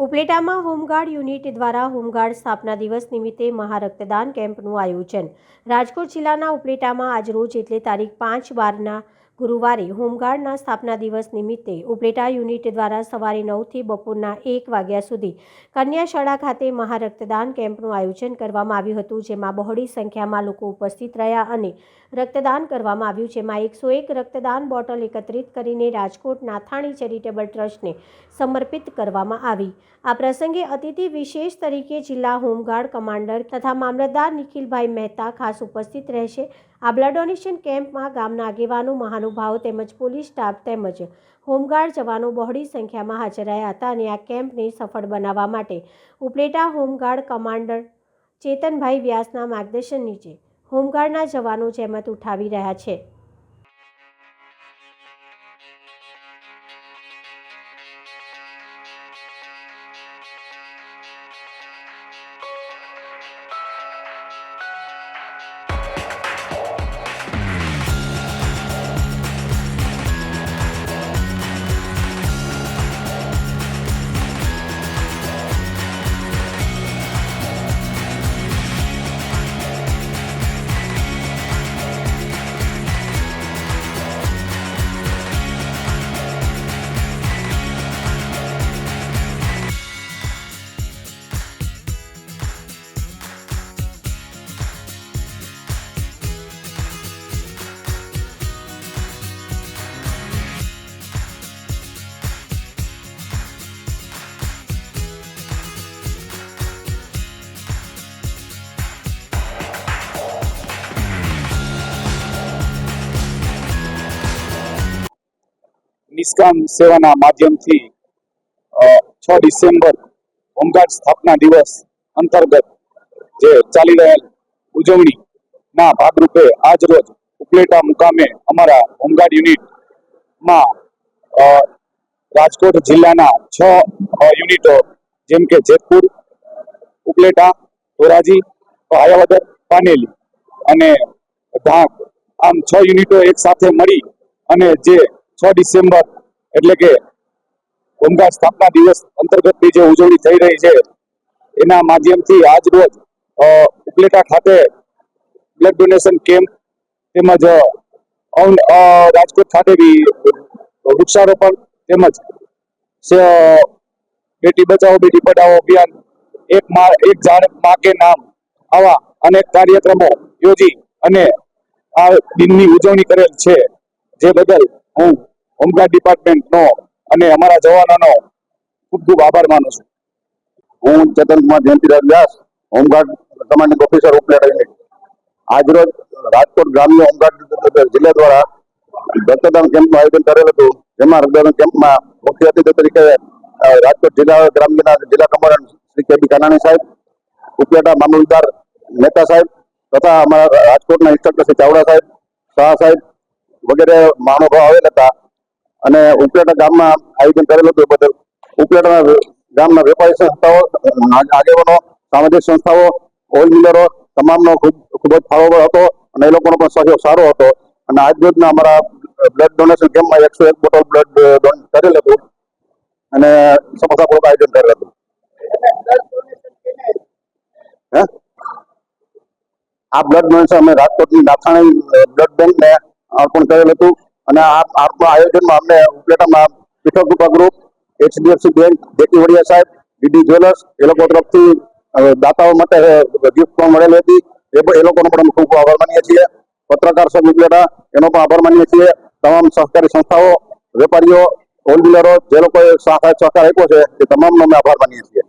ઉપલેટામાં home guard unit દ્વારા home guard સ્થાપના દિવસ નિમિત્તે મહારક્તદાન કેમ્પનું આયોજન. રાજકોટ જિલ્લાના ઉપલેટામાં આજરોજ એટલે તારીખ પાંચ બારના ગુરુવારે હોમગાર્ડના સ્થાપના દિવસ નિમિત્તે ઉપલેટા યુનિટ દ્વારા સવારે નવથી બપોરના એક વાગ્યા સુધી કન્યા શાળા ખાતે મહારક્તદાન કેમ્પનું આયોજન કરવામાં આવ્યું હતું, જેમાં બહોળી સંખ્યામાં લોકો ઉપસ્થિત રહ્યા અને રક્તદાન કરવામાં આવ્યું, જેમાં એકસો એક રક્તદાન બોટલ એકત્રિત કરીને રાજકોટ નાથાણી ચેરિટેબલ ટ્રસ્ટને સમર્પિત કરવામાં આવી. આ પ્રસંગે અતિથિ વિશેષ તરીકે જિલ્લા હોમગાર્ડ કમાન્ડર તથા મામલતદાર નિખિલભાઈ મહેતા ખાસ ઉપસ્થિત રહેશે. આ બ્લડ ડોનેશન કેમ્પમાં ગામના આગેવાનો, મહાનુભાવો તેમજ પોલીસ સ્ટાફ તેમજ હોમગાર્ડ જવાનો બહોળી સંખ્યામાં હાજર રહ્યા હતા અને આ કેમ્પને સફળ બનાવવા માટે ઉપલેટા હોમગાર્ડ કમાન્ડર ચેતનભાઈ વ્યાસના માર્ગદર્શન નીચે હોમગાર્ડના જવાનો જહેમત ઉઠાવી રહ્યા છે. નિષ્કામ સેવાના માધ્યમથી છ ડિસેમ્બર હોમગાર્ડ સ્થાપના દિવસ અંતર્ગત જે ચાલી રહેલ ઉજવણીના ભાગરૂપે આજ રોજ ઉપલેટા મુકામે અમારા હોમગાર્ડ યુનિટમાં રાજકોટ જિલ્લાના છ યુનિટો જેમ કે જેતપુર, ઉપલેટા, ધોરાજી, ભાયાવદર, પાનેલી અને ઢાંક આમ છ યુનિટો એક સાથે મળી અને જે છ ડિસેમ્બર એટલે કે હોમગાર્ડ સ્થાપના દિવસ અંતર્ગતની જે ઉજવણી થઈ રહી છે, એના માધ્યમથી આજ રોજ ઉપલેટા ખાતે બ્લડ ડોનેશન કેમ્પ તેમજ રાજકોટ ખાતે બી વૃક્ષારોપણ તેમજ બેટી બચાવો, બેટી પઢાઓ અભિયાન, એક માં, એક ઝાડમાં કે નામ આવા અનેક કાર્યક્રમો યોજી અને આ દિનની ઉજવણી કરેલ છે. જે બદલ હું હોમગાર્ડ ડિપાર્ટમેન્ટનો અને અમારા જવાનોનો ખૂબ ખૂબ આભાર માનું છું. હું Chetan Kumar Jayantiraj Vyas home guard commanding officer Upleta unit આજરોજ રાજકોટ ગ્રામ્ય હોમગાર્ડ જિલ્લા દ્વારા રક્તદાન કેમ્પનું આયોજન કરેલ હતું. જેમાં રક્તદાન કેમ્પમાં મુખ્ય અતિથિ તરીકે રાજકોટ જિલ્લા ગ્રામ્યના જિલ્લા કમાન્ડન્ટ શ્રી કે બી કાનાણી સાહેબ, ઉપલેટા મામલતદાર મહેતા સાહેબ તથા અમારા રાજકોટના ઇન્સ્પેક્ટર શ્રી ચાવડા સાહેબ, શાહ સાહેબ વગેરે મહાનુભાવ આવેલ હતા. અને ઉપલેટા ગામમાં આયોજન કરેલું હતું બદલ ઉપલેટા ગામના વેપારી સંસ્થાઓ આગેવાનો, સામાજિક સંસ્થાઓ ઓઇલ મિલરો તમામનો ખૂબ ખૂબ જ ફાળો હતો અને એ લોકોનો પણ સહયોગ સારો હતો. અને આજ રોજના અમારા બ્લડ ડોનેશન કેમ્પમાં એકસો એક બોટલ બ્લડ ડોન, કરેલ હતું. અને સફળતાપૂર્વક આયોજન કરેલ હતું. આ બ્લડ ડોનેશન અમે રાજકોટની નાથાણી બ્લડ બેંકને અર્પણ કરેલ હતું. અને આ આ આયોજનમાં અમને ઉપલેટામાં Pithak Krupa group, HDFC bank, JT Vadiya સાહેબ, ડીડી જ્વેલર્સ, એ લોકો તરફથી દાતાઓ માટે ગિફ્ટ પણ મળેલી હતી. એ એ લોકોનો પણ અમે ખૂબ આભાર માનીએ છીએ. પત્રકાર સંઘ ઉપલેટા, એનો પણ આભાર માનીએ છીએ. તમામ સહકારી સંસ્થાઓ, વેપારીઓ હોલ ડીલરો જે લોકોએ સહકાર આપ્યો છે, એ તમામનો અમે આભાર માનીએ છીએ.